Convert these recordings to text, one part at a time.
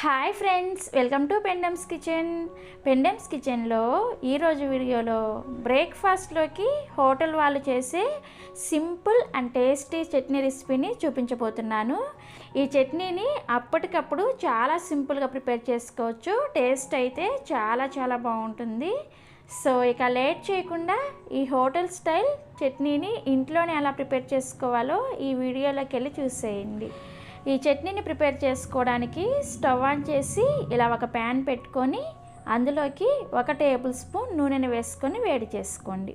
Hi friends welcome to పెండమ్స్ kitchen. పెండమ్స్ కిచెన్లో ఈరోజు వీడియోలో బ్రేక్ఫాస్ట్లోకి హోటల్ వాళ్ళు చేసే సింపుల్ అండ్ టేస్టీ చట్నీ రెసిపీని చూపించబోతున్నాను. ఈ చట్నీని అప్పటికప్పుడు చాలా సింపుల్గా ప్రిపేర్ చేసుకోవచ్చు. టేస్ట్ అయితే చాలా చాలా బాగుంటుంది. సో ఇక లేట్ చేయకుండా ఈ హోటల్ స్టైల్ చట్నీని ఇంట్లోనే ఎలా ప్రిపేర్ చేసుకోవాలో ఈ వీడియోలోకి వెళ్ళి చూసేయండి. ఈ చట్నీని ప్రిపేర్ చేసుకోవడానికి స్టవ్ ఆన్ చేసి ఇలా ఒక ప్యాన్ పెట్టుకొని అందులోకి ఒక టేబుల్ స్పూన్ నూనెను వేసుకొని వేడి చేసుకోండి.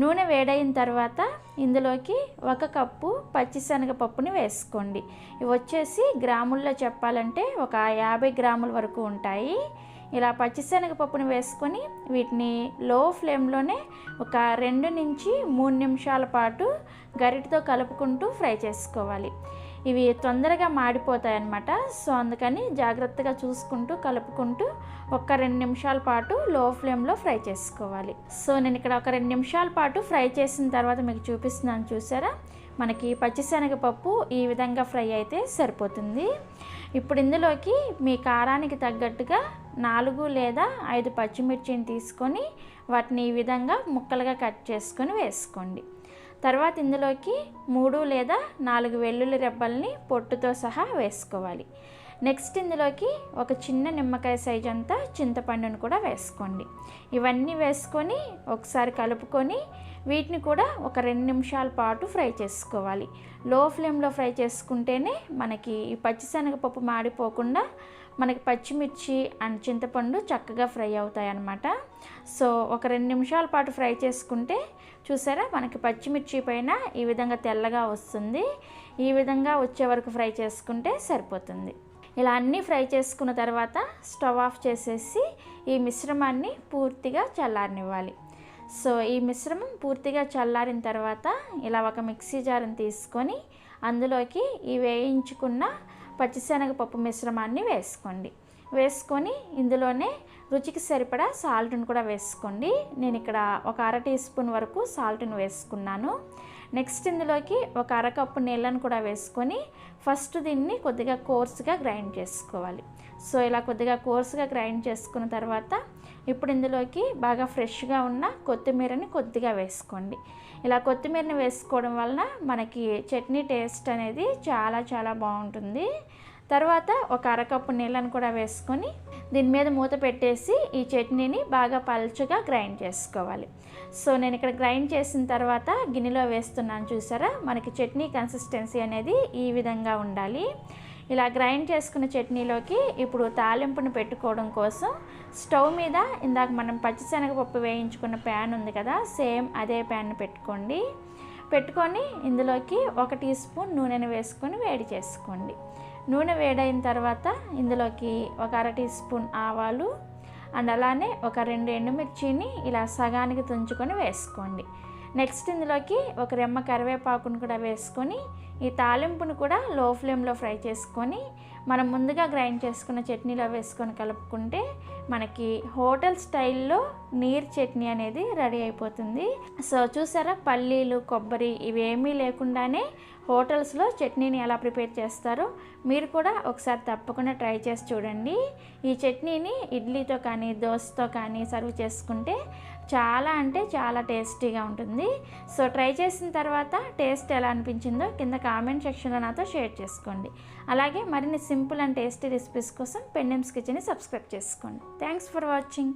నూనె వేడైన తర్వాత ఇందులోకి ఒక కప్పు పచ్చిశనగపప్పుని వేసుకోండి. ఇవి వచ్చేసి గ్రాముల్లో చెప్పాలంటే ఒక యాభై గ్రాముల వరకు ఉంటాయి. ఇలా పచ్చిశనగపప్పుని వేసుకొని వీటిని లో ఫ్లేమ్లోనే ఒక రెండు నుంచి మూడు నిమిషాల పాటు గరిటతో కలుపుకుంటూ ఫ్రై చేసుకోవాలి. ఇవి తొందరగా మాడిపోతాయి అన్నమాట సో అందుకని జాగ్రత్తగా చూసుకుంటూ కలుపుకుంటూ ఒక రెండు నిమిషాల పాటు లో ఫ్లేమ్లో ఫ్రై చేసుకోవాలి. సో నేను ఇక్కడ ఒక రెండు నిమిషాల పాటు ఫ్రై చేసిన తర్వాత మీకు చూపిస్తున్నాను చూసారా? మనకి పచ్చిశనగపప్పు ఈ విధంగా ఫ్రై అయితే సరిపోతుంది. ఇప్పుడు ఇందులోకి మీ కారానికి తగ్గట్టుగా నాలుగు లేదా ఐదు పచ్చిమిర్చిని తీసుకొని వాటిని ఈ విధంగా ముక్కలుగా కట్ చేసుకొని వేసుకోండి. తర్వాత ఇందులోకి మూడు లేదా నాలుగు వెల్లుల్లి రెబ్బల్ని పొట్టుతో సహా వేసుకోవాలి. నెక్స్ట్ ఇందులోకి ఒక చిన్న నిమ్మకాయ సైజ్ అంతా చింతపండును కూడా వేసుకోండి. ఇవన్నీ వేసుకొని ఒకసారి కలుపుకొని వీటిని కూడా ఒక రెండు నిమిషాల పాటు ఫ్రై చేసుకోవాలి. లో ఫ్లేమ్లో ఫ్రై చేసుకుంటేనే మనకి ఈ పచ్చిశనగపప్పు మాడిపోకుండా మనకి పచ్చిమిర్చి అండ్ చింతపండు చక్కగా ఫ్రై అవుతాయి అన్నమాట సో ఒక రెండు నిమిషాల పాటు ఫ్రై చేసుకుంటే చూసారా మనకి పచ్చిమిర్చి పైన ఈ విధంగా తెల్లగా వస్తుంది. ఈ విధంగా వచ్చే వరకు ఫ్రై చేసుకుంటే సరిపోతుంది. ఇలా అన్నీ ఫ్రై చేసుకున్న తర్వాత స్టవ్ ఆఫ్ చేసేసి ఈ మిశ్రమాన్ని పూర్తిగా చల్లారనివ్వాలి. సో ఈ మిశ్రమం పూర్తిగా చల్లారిన తర్వాత ఇలా ఒక మిక్సీ జార్ని తీసుకొని అందులోకి ఈ వేయించుకున్న పచ్చిశనగపప్పు మిశ్రమాన్ని వేసుకోండి. వేసుకొని ఇందులోనే రుచికి సరిపడా సాల్ట్ని కూడా వేసుకోండి. నేను ఇక్కడ ఒక అర టీ స్పూన్ వరకు సాల్ట్ని వేసుకున్నాను. నెక్స్ట్ ఇందులోకి ఒక అరకప్పు నీళ్ళను కూడా వేసుకొని ఫస్ట్ దీన్ని కొద్దిగా కోర్స్గా గ్రైండ్ చేసుకోవాలి. సో ఇలా కొద్దిగా కోర్స్గా గ్రైండ్ చేసుకున్న తర్వాత ఇప్పుడు ఇందులోకి బాగా ఫ్రెష్గా ఉన్న కొత్తిమీరని కొద్దిగా వేసుకోండి. ఇలా కొత్తిమీరని వేసుకోవడం వలన మనకి చట్నీ టేస్ట్ అనేది చాలా చాలా బాగుంటుంది. తర్వాత ఒక అరకప్పు నీళ్ళను కూడా వేసుకొని దీని మీద మూత పెట్టేసి ఈ చట్నీని బాగా పల్చగా గ్రైండ్ చేసుకోవాలి. సో నేను ఇక్కడ గ్రైండ్ చేసిన తర్వాత గిన్నెలో వేస్తున్నాను చూసారా? మనకి చట్నీ కన్సిస్టెన్సీ అనేది ఈ విధంగా ఉండాలి. ఇలా గ్రైండ్ చేసుకున్న చట్నీలోకి ఇప్పుడు తాలింపును పెట్టుకోవడం కోసం స్టవ్ మీద ఇందాక మనం పచ్చిశనగపప్పు వేయించుకున్న ప్యాన్ ఉంది కదా సేమ్ అదే ప్యాన్ పెట్టుకోండి. పెట్టుకొని ఇందులోకి ఒక టీ స్పూన్ నూనెను వేసుకొని వేడి చేసుకోండి. నూనె వేడైన తర్వాత ఇందులోకి ఒక అర టీ స్పూన్ ఆవాలు అండ్ అలానే ఒక రెండు ఎండుమిర్చిని ఇలా సగానికి తుంచుకొని వేసుకోండి. నెక్స్ట్ ఇందులోకి ఒక రెమ్మ కరివేపాకును కూడా వేసుకొని ఈ తాలింపును కూడా లో ఫ్లేమ్లో ఫ్రై చేసుకొని మనం ముందుగా గ్రైండ్ చేసుకున్న చట్నీలో వేసుకొని కలుపుకుంటే మనకి హోటల్ స్టైల్లో నీర్ చట్నీ అనేది రెడీ అయిపోతుంది. సో చూసారా పల్లీలు కొబ్బరి ఇవేమీ లేకుండానే హోటల్స్లో చట్నీని ఎలా ప్రిపేర్ చేస్తారో మీరు కూడా ఒకసారి తప్పకుండా ట్రై చేసి చూడండి. ఈ చట్నీని ఇడ్లీతో కానీ దోశతో కానీ సర్వ్ చేసుకుంటే చాలా అంటే చాలా టేస్టీగా ఉంటుంది. సో ట్రై చేసిన తర్వాత టేస్ట్ ఎలా అనిపించిందో కింద కామెంట్ సెక్షన్లో నాతో షేర్ చేసుకోండి. అలాగే మరిన్ని సింపుల్ అండ్ టేస్టీ రెసిపీస్ కోసం పెండెమ్స్ కిచెన్ని సబ్స్క్రైబ్ చేసుకోండి. Thanks for watching.